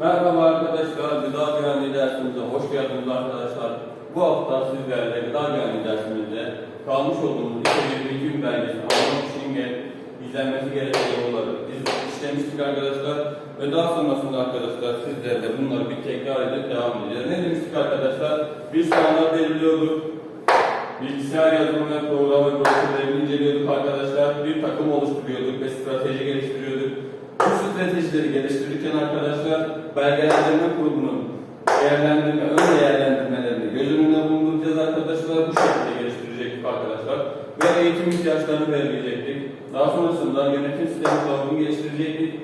Merhaba arkadaşlar, gıda güvenliği dersimize hoş geldiniz arkadaşlar. Bu hafta sizlerle gıda güvenliği dersimizde kalmış olduğumuz 2020 gün belgesini almak için gel- izlenmesi gereken yolları biz işlemiştik arkadaşlar. Ve daha sonrasında arkadaşlar sizlerle bunları bir tekrar edip devam edeceğiz. Ne demiştik arkadaşlar? Bir standart belirliyorduk. Bilgisayar yazılımı ve program ve broşürlerini inceliyorduk arkadaşlar. Bir takım oluşturuyorduk ve strateji geliştiriyorduk. Bu stratejileri geliştirirken arkadaşlar belgelendirme kurumunun değerlendirme, ön değerlendirmelerini göz önünde bulunduracağız arkadaşlar. Bu şekilde geliştirecektik arkadaşlar. Ve eğitim ihtiyaçlarını belirleyecektik. Daha sonrasında yönetim sistemi kılavuzunu geliştirecektik.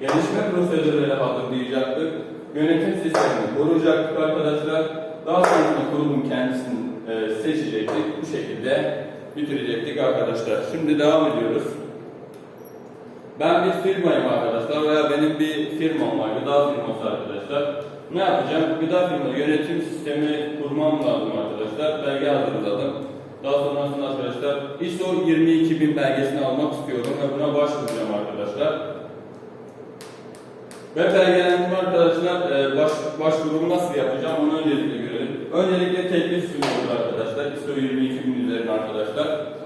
Gelişme prosedürleri hazırlayacaktık. Yönetim sistemini koruyacaktık arkadaşlar. Daha sonrasında kurumun kendisini e, seçecektik. Bu şekilde bitirecektik arkadaşlar. Şimdi devam ediyoruz. Ben bir firmayım arkadaşlar veya benim bir firmam var, gıda firması arkadaşlar. Ne yapacağım? Gıda firma yönetim sistemi kurmam lazım arkadaşlar. Belge hazırladım. Daha sonrasında arkadaşlar ISO 22000 belgesini almak istiyorum ve buna başvuracağım arkadaşlar. Ve belgelendirme arkadaşlar e, baş, başvurumu nasıl yapacağım onu öncelikle görelim. Öncelikle teklif sunuyoruz arkadaşlar. ISO 22000 üzerine arkadaşlar.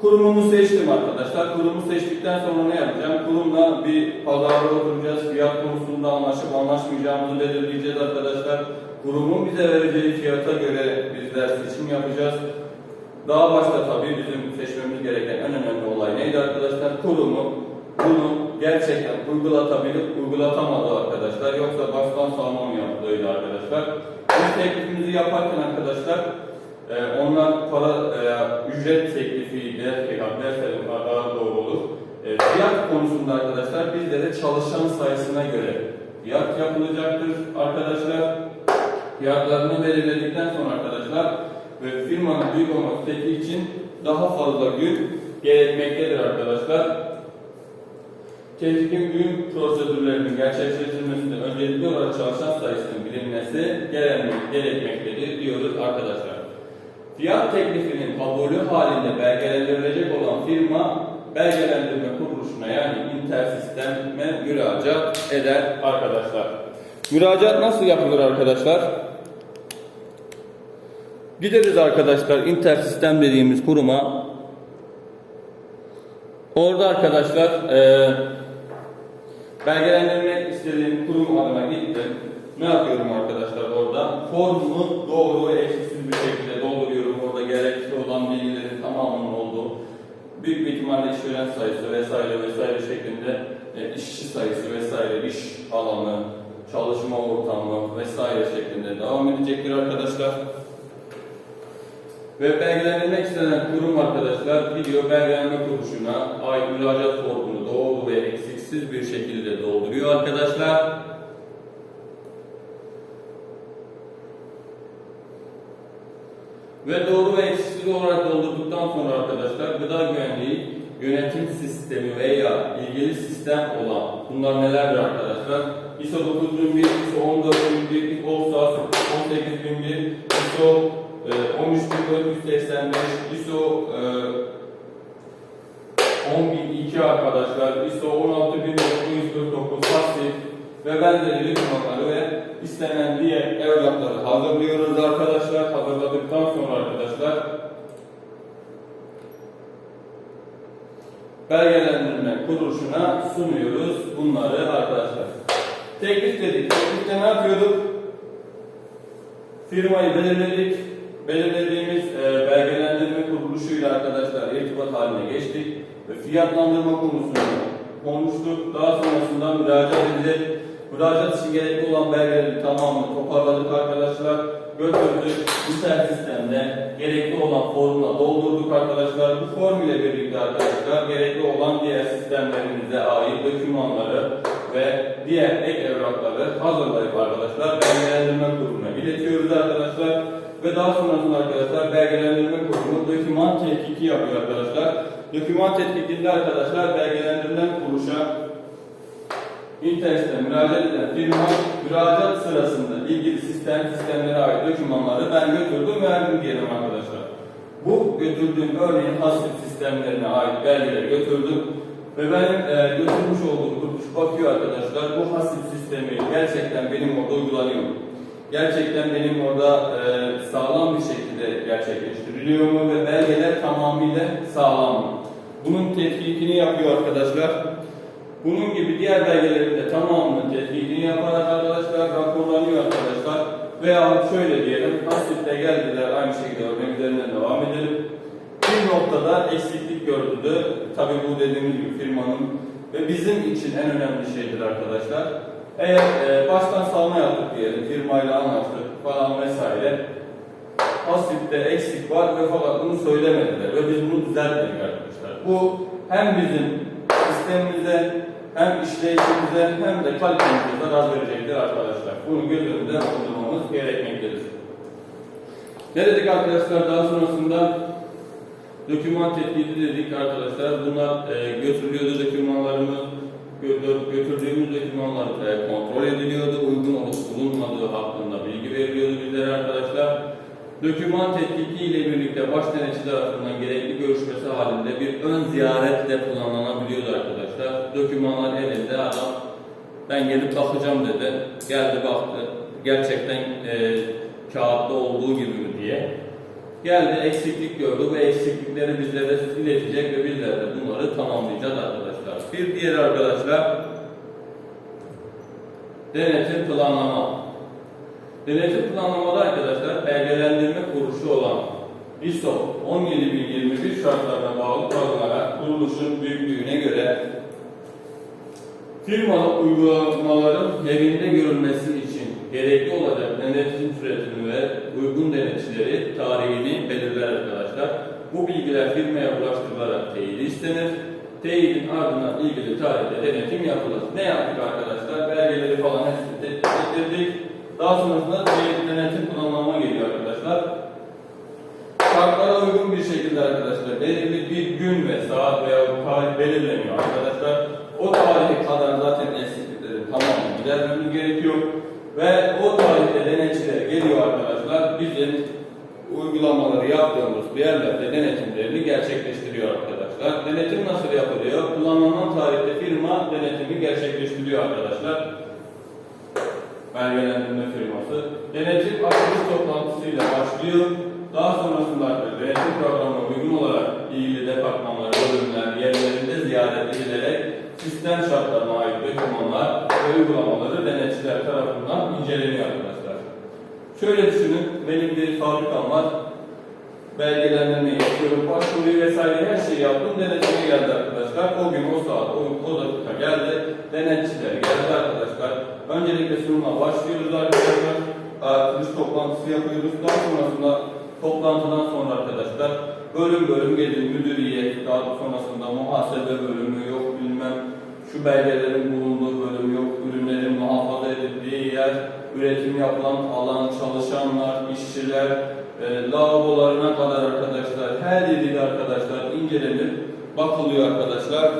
Kurumumu seçtim arkadaşlar. Kurumu seçtikten sonra ne yapacağım? Kurumla bir pazarda oturacağız. Fiyat konusunda anlaşıp anlaşmayacağımızı belirleyeceğiz arkadaşlar. Kurumun bize vereceği fiyata göre bizler seçim yapacağız. Daha başta tabii bizim seçmemiz gereken en önemli olay neydi arkadaşlar? Kurumu bunu gerçekten uygulatabilip uygulatamadı arkadaşlar. Yoksa baştan sağlam yaptığıydı arkadaşlar. Biz teklifimizi yaparken arkadaşlar ee, onlar para e, ücret teklifi der, derslerin daha doğru olur. E, fiyat konusunda arkadaşlar bizlere çalışan sayısına göre fiyat yapılacaktır arkadaşlar. Fiyatlarını belirledikten sonra arkadaşlar ve firmanın büyük olması teki için daha fazla gün gerekmektedir arkadaşlar. Teşvikin gün prosedürlerinin gerçekleştirilmesinde öncelikli olarak çalışan sayısının bilinmesi gerekmektedir diyoruz arkadaşlar. Fiyat teklifinin kabulü halinde belgelendirilecek olan firma belgelendirme kuruluşuna yani intersisteme müracaat eder arkadaşlar. Müracaat nasıl yapılır arkadaşlar? Gideriz arkadaşlar intersistem dediğimiz kuruma. Orada arkadaşlar eee belgelendirmek istediğim kurum adına gittim. Ne yapıyorum arkadaşlar orada? Formumu doğru ve eksiksiz bir şekilde büyük bir ihtimalle işveren sayısı vesaire vesaire şeklinde e, işçi sayısı vesaire iş alanı, çalışma ortamı vesaire şeklinde devam edecektir arkadaşlar. Ve belgelendirmek istenen kurum arkadaşlar gidiyor belgelenme kuruluşuna ait müracaat formunu doğru ve eksiksiz bir şekilde dolduruyor arkadaşlar. Ve doğru ve eksiksiz olarak doldurduktan sonra arkadaşlar gıda güvenliği yönetim sistemi veya ilgili sistem olan bunlar nelerdir arkadaşlar? ISO 9001, ISO 14001, ISO 18001, ISO e, 13485, ISO e, 10002 arkadaşlar, ISO 16949 FASIF ve benzeri firmaları ve istenen diğer evrakları hazırlıyoruz arkadaşlar. Hazırladıktan sonra arkadaşlar belgelendirme kuruluşuna sunuyoruz bunları arkadaşlar. Teklif dedik. Teklifte ne yapıyorduk? Firmayı belirledik. Belirlediğimiz e, belgelendirme kuruluşuyla arkadaşlar irtibat haline geçtik. Ve fiyatlandırma konusunu konuştuk. Daha sonrasında müracaat edildi. Müracaat için gerekli olan belgeleri tamamını toparladık arkadaşlar. Götürdük. Ser sistemde gerekli olan formla doldurduk arkadaşlar. Bu form ile birlikte arkadaşlar gerekli olan diğer sistemlerimize ait dokümanları ve diğer ek evrakları hazırlayıp arkadaşlar belgelendirme kuruluna iletiyoruz arkadaşlar. Ve daha sonrasında arkadaşlar belgelendirme kurumu doküman tetkiki yapıyor arkadaşlar. Doküman tetkikinde arkadaşlar belgelendirilen kuruluşa İnternette müracaat eden firma müracaat sırasında ilgili sistem sistemlere ait dokümanları ben götürdüm verdim diyelim arkadaşlar. Bu götürdüğüm örneğin hasip sistemlerine ait belgeleri götürdüm ve benim e, götürmüş olduğum kuruluş bakıyor arkadaşlar bu hasip sistemi gerçekten benim orada uygulanıyor mu? Gerçekten benim orada e, sağlam bir şekilde gerçekleştiriliyor mu ve belgeler tamamıyla sağlam mı? Bunun tetkikini yapıyor arkadaşlar. Bunun gibi diğer belgelerin de tamamının tetkikini yaparak arkadaşlar raporlanıyor arkadaşlar. Veya şöyle diyelim, hasiple geldiler aynı şekilde örneklerinden devam edelim. Bir noktada eksiklik gördü. Tabii bu dediğimiz gibi firmanın ve bizim için en önemli şeydir arkadaşlar. Eğer e, baştan salma yaptık diyelim, firmayla anlaştık falan vesaire. Hasipte eksik var ve fakat bunu söylemediler ve biz bunu düzeltmedik arkadaşlar. Bu hem bizim sistemimize hem işleyişimize hem de kalitemize zarar verecektir arkadaşlar. Bunu göz önünde bulundurmamız gerekmektedir. Ne dedik arkadaşlar daha sonrasında doküman tetkiki dedik arkadaşlar. Bunlar e, götürülüyordu dokümanlarımız. Gö- Götürdüğümüz dokümanlar e, kontrol ediliyordu. Uygun olup bulunmadığı hakkında bilgi veriliyordu bizlere arkadaşlar. Doküman tetkiki ile birlikte baş denetçi tarafından gerekli görüşmesi halinde bir ön ziyaretle kullanılabiliyordu arkadaşlar. Dokümanlar elinde adam ben gelip bakacağım dedi. Geldi baktı. Gerçekten e, kağıtta olduğu gibi mi diye. Geldi eksiklik gördü. Bu eksiklikleri bizlere iletecek ve bizler de bunları tamamlayacağız arkadaşlar. Bir diğer arkadaşlar denetim planlama. Denetim planlamada arkadaşlar ISO 17021 şartlarına bağlı kalınarak kuruluşun büyüklüğüne göre firmalı uygulamaların yerinde görülmesi için gerekli olacak denetim süresini ve uygun denetçileri tarihini belirler arkadaşlar. Bu bilgiler firmaya ulaştırılarak teyidi istenir. Teyidin ardından ilgili tarihte denetim yapılır. Ne yaptık arkadaşlar? Belgeleri falan hepsini getirdik. Daha sonrasında teyit denetim planlama geliyor arkadaşlar. Uygun bir şekilde arkadaşlar belirli bir gün ve saat veya tarih belirleniyor arkadaşlar. O tarihe kadar zaten eksikliklerin tamamını gidermemiz gerekiyor. Ve o tarihte denetçiler geliyor arkadaşlar. Bizim uygulamaları yaptığımız yerlerde denetimlerini gerçekleştiriyor arkadaşlar. Denetim nasıl yapılıyor? Kullanılan tarihte firma denetimi gerçekleştiriyor arkadaşlar belgelendirme firması. Denetim açılış toplantısıyla başlıyor. Daha sonrasında denetim programına uygun olarak ilgili departmanlar, bölümler, yerlerinde ziyaret edilerek sistem şartlarına ait dokümanlar ve uygulamaları denetçiler tarafından inceleniyor arkadaşlar. Şöyle düşünün, benim bir fabrikam var. Belgelendirmeyi yapıyorum, başvuruyu vesaire her şeyi yaptım. Denetçiye geldi arkadaşlar. O gün, o saat, o, o dakika geldi. Denetçiler geldi arkadaşlar. Öncelikle sunuma başlıyoruz arkadaşlar. Açılış toplantısı yapıyoruz. Daha sonrasında toplantıdan sonra arkadaşlar bölüm bölüm gelin müdüriyet, daha sonrasında muhasebe bölümü yok bilmem şu belgelerin bulunduğu bölüm yok, ürünlerin muhafaza edildiği yer, üretim yapılan alan, çalışanlar, işçiler, e, lavabolarına kadar arkadaşlar, her yeriyle arkadaşlar incelenir, bakılıyor arkadaşlar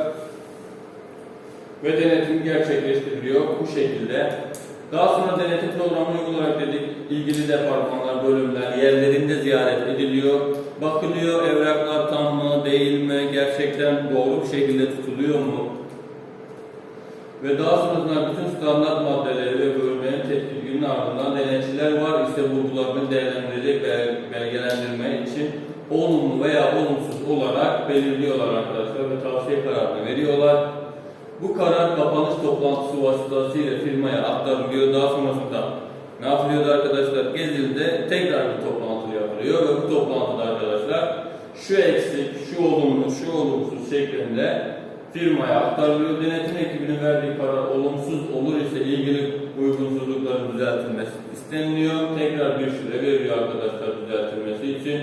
ve denetim gerçekleştiriliyor bu şekilde. Daha sonra denetim programı uygularak dedik ilgili departmanlar, bölümler yerlerinde ziyaret ediliyor. Bakılıyor evraklar tam mı, değil mi, gerçekten doğru bir şekilde tutuluyor mu? Ve daha sonrasında bütün standart maddeleri ve bölümlerin tetkikinin ardından denetçiler var ise vurgularını değerlendirecek ve belgelendirme için olumlu veya olumsuz olarak belirliyorlar arkadaşlar ve tavsiye kararını veriyorlar. Bu karar kapanış toplantısı vasıtasıyla firmaya aktarılıyor. Daha sonrasında ne yapılıyordu arkadaşlar? Gezil'de tekrar bir toplantı yapılıyor ve bu toplantıda arkadaşlar şu eksik, şu olumlu, şu olumsuz şeklinde firmaya aktarılıyor. Denetim ekibinin verdiği karar olumsuz olur ise ilgili uygunsuzlukların düzeltilmesi isteniliyor. Tekrar bir süre veriyor arkadaşlar düzeltilmesi için.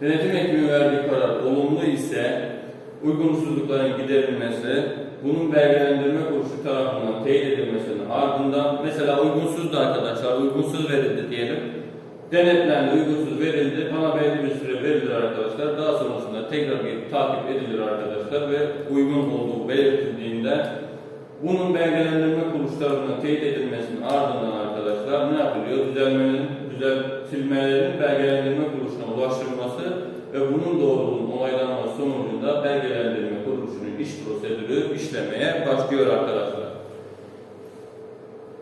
Denetim ekibi verdiği karar olumlu ise uygunsuzlukların giderilmesi, bunun belgelendirme kuruluşu tarafından teyit edilmesinin ardından mesela uygunsuz da arkadaşlar uygunsuz verildi diyelim. Denetlendi, uygunsuz verildi, bana belli bir süre verilir arkadaşlar. Daha sonrasında tekrar bir takip edilir arkadaşlar ve uygun olduğu belirtildiğinde bunun belgelendirme kuruluşlarından teyit edilmesinin ardından arkadaşlar ne yapılıyor? Düzelmenin, düzeltilmelerin belgelendirme kuruluşuna ulaştırılması ve bunun doğruluğunun onaylanması sonucunda belgelendirme kuruluşunun iş prosedürü işlemeye başlıyor arkadaşlar.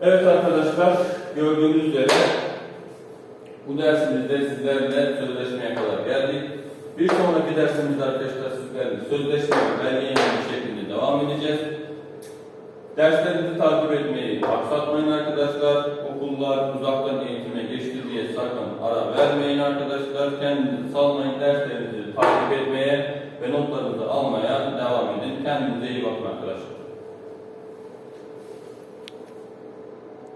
Evet arkadaşlar, gördüğünüz üzere bu dersimizde sizlerle sözleşmeye kadar geldik. Bir sonraki dersimizde arkadaşlar sizlerle sözleşme ve belge yayınlaması şeklinde devam. Derslerimizi takip etmeyi aksatmayın arkadaşlar. Okullar uzaktan eğitime geçti diye sakın ara vermeyin arkadaşlar. Kendinizi salmayın. Derslerinizi takip etmeye ve notlarınızı almaya devam edin. Kendinize iyi bakın arkadaşlar.